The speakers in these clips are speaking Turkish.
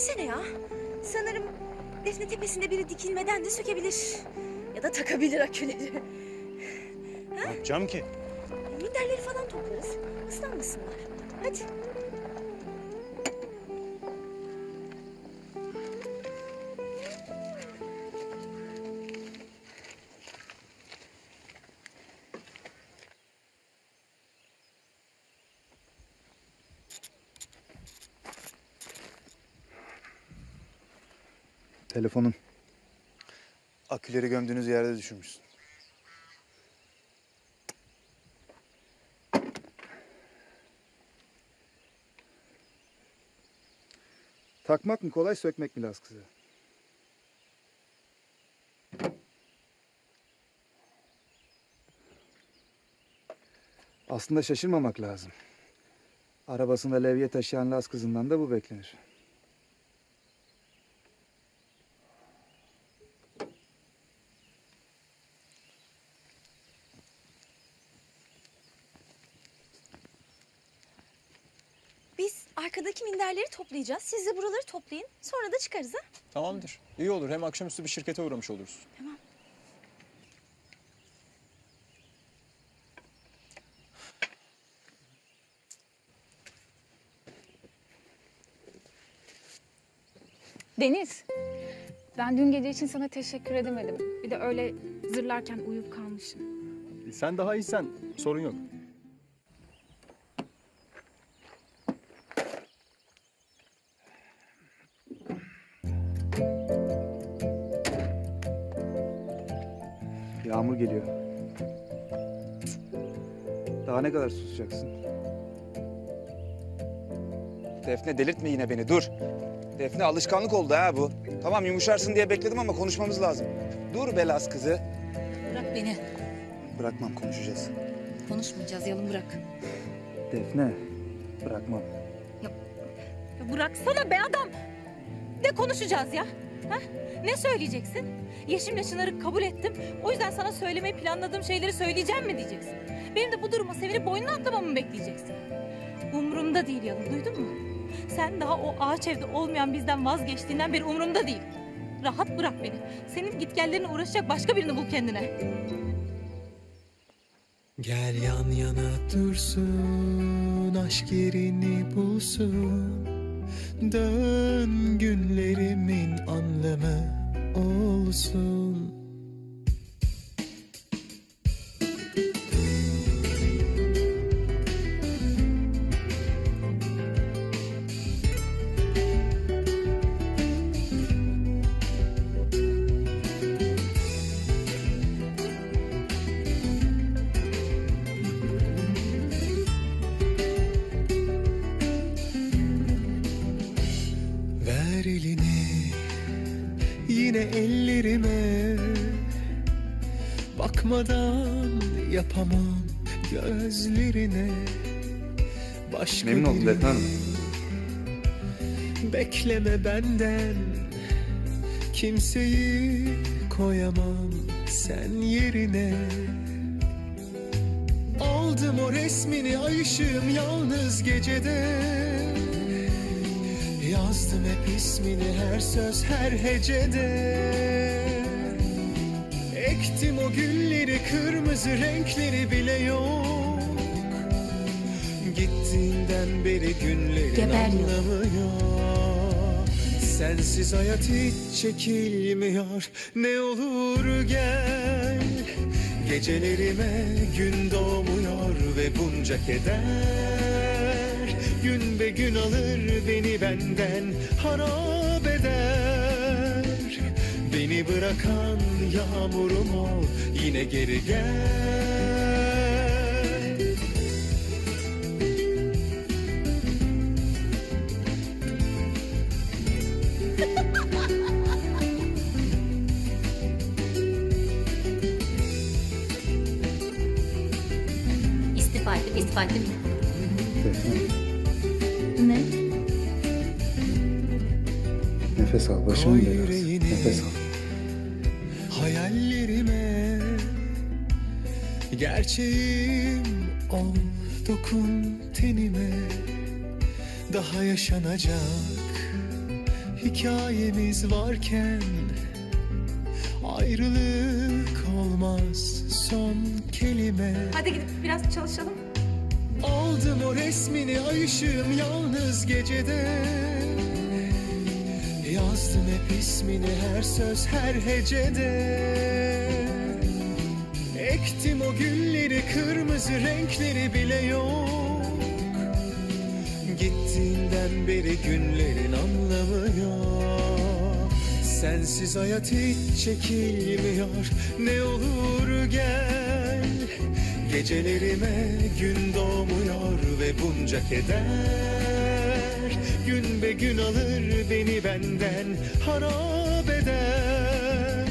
etsene ya. Sanırım Defne tepesinde biri dikilmeden de sökebilir. Ya da takabilir aküleri. Ne yapacağım ki? Minderleri falan toplarız. Islanmasınlar. Hadi. Telefonun. Aküleri gömdüğünüz yerde düşürmüşsün. Takmak mı kolay, sökmek mi lazım kızı? Aslında şaşırmamak lazım. Arabasında levye taşıyan Laz kızından da bu beklenir. Arkadaki minderleri toplayacağız. Siz de buraları toplayın. Sonra da çıkarız ha. Tamamdır. İyi olur. Hem akşamüstü bir şirkete uğramış oluruz. Tamam. Deniz, ben dün gece için sana teşekkür edemedim. Bir de öyle zırlarken uyuyup kalmışım. Sen daha iyisen sorun yok. Yağmur geliyor. Daha ne kadar susacaksın? Defne delirtme yine beni dur. Defne alışkanlık oldu ha bu. Tamam yumuşarsın diye bekledim ama konuşmamız lazım. Dur Belas kızı. Bırak beni. Bırakmam konuşacağız. Konuşmayacağız yalın bırak. Defne, bırakmam. Ya bıraksana be adam. Ne konuşacağız ya? Ha? Ne söyleyeceksin? Yeşim'le Çınar'ı kabul ettim. O yüzden sana söylemeyi planladığım şeyleri söyleyeceğim mi diyeceksin? Benim de bu duruma sevinip boynuna atlamamı mı bekleyeceksin? Umurumda değil yalın duydun mu? Sen daha o ağaç evde olmayan bizden vazgeçtiğinden beri umurumda değil. Rahat bırak beni. Senin gitgellerine uğraşacak başka birini bul kendine. Gel yan yana dursun, aşk yerini bulsun. Dön günlerimin anlamı olsun. Ver elini yine ellerime. Bakmadan yapamam gözlerine. Başka Memnun oldum Defne Hanım. Bekleme benden. Kimseyi koyamam sen yerine. Aldım o resmini ay ışığım yalnız gecede Yazdım hep ismini her söz her hecede. Ektim o gülleri kırmızı renkleri bile yok. Gittiğinden beri günlerin Geber anlamı yok. Sensiz hayat hiç çekilmiyor. Ne olur gel. Gecelerime gün doğmuyor ve bunca keder Gün be gün alır beni benden harap eder. Beni bırakan yağmurum ol yine geri gel. İstifa ettim, istifa ettim. Nefes al. Belası. yüreğini. Nefes al. hayallerime Gerçeğim ol dokun tenime Daha yaşanacak hikayemiz varken Ayrılık olmaz son kelime Hadi gidip biraz çalışalım. Aldım o resmini ay ışığım yalnız gecede Yazdım hep ismini her söz her hecede. Ektim o gülleri kırmızı renkleri bile yok. Gittiğinden beri günlerin anlamı yok. Sensiz hayat hiç çekilmiyor. Ne olur gel. Gecelerime gün doğmuyor ve bunca keder Gün be gün alır beni benden harap eder.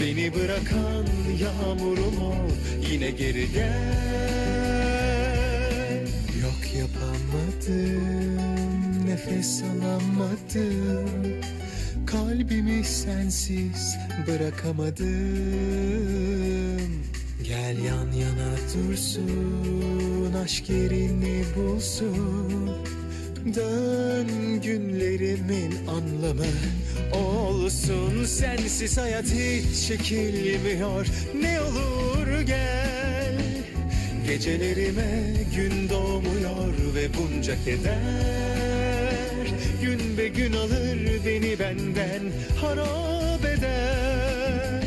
Beni bırakan yağmurum ol yine geri gel. Yok yapamadım nefes alamadım. Kalbimi sensiz bırakamadım. Gel yan yana dursun aşk yerini bulsun Dön günlerimin anlamı. Olsun Sensiz hayat hiç çekilmiyor. Ne olur gel. Gecelerime gün doğmuyor ve bunca keder. Gün be gün alır beni benden harap eder.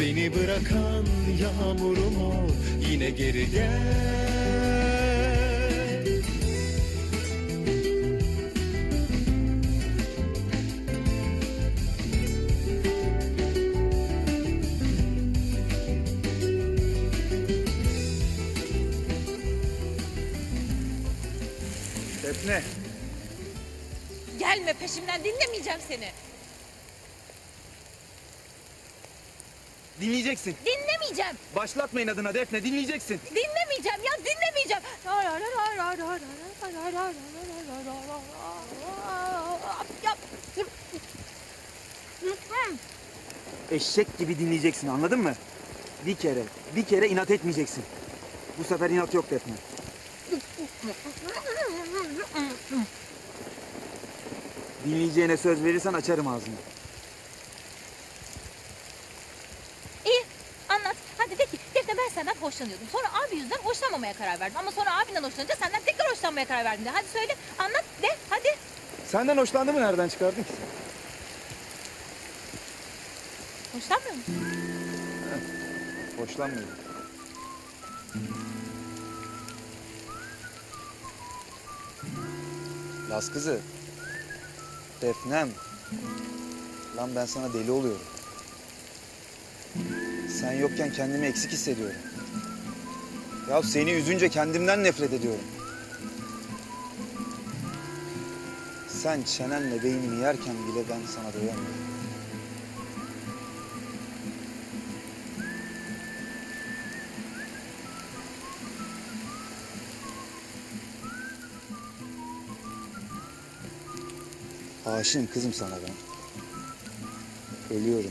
Beni bırakan yağmurum ol yine geri gel Defne. Gelme peşimden dinlemeyeceğim seni. Dinleyeceksin. Dinlemeyeceğim. Başlatma inadına Defne dinleyeceksin. Dinlemeyeceğim ya dinlemeyeceğim. Ya, Eşek gibi dinleyeceksin anladın mı? Bir kere, bir kere inat etmeyeceksin. Bu sefer inat yok Defne. Dinleyeceğine söz verirsen açarım ağzını. İyi anlat. Hadi de ki Defne ben senden hoşlanıyordum. Sonra abi yüzünden hoşlanmamaya karar verdim. Ama sonra abinden hoşlanınca senden tekrar hoşlanmaya karar verdim de. Hadi söyle anlat de hadi. Senden hoşlandı mı nereden çıkardın ki? Hoşlanmıyor musun? Hoşlanmıyorum. Las kızı. Defnem. Lan ben sana deli oluyorum. Sen yokken kendimi eksik hissediyorum. Ya seni üzünce kendimden nefret ediyorum. Sen çenenle beynimi yerken bile ben sana doyamıyorum. Aşığım kızım sana ben. Ölüyorum.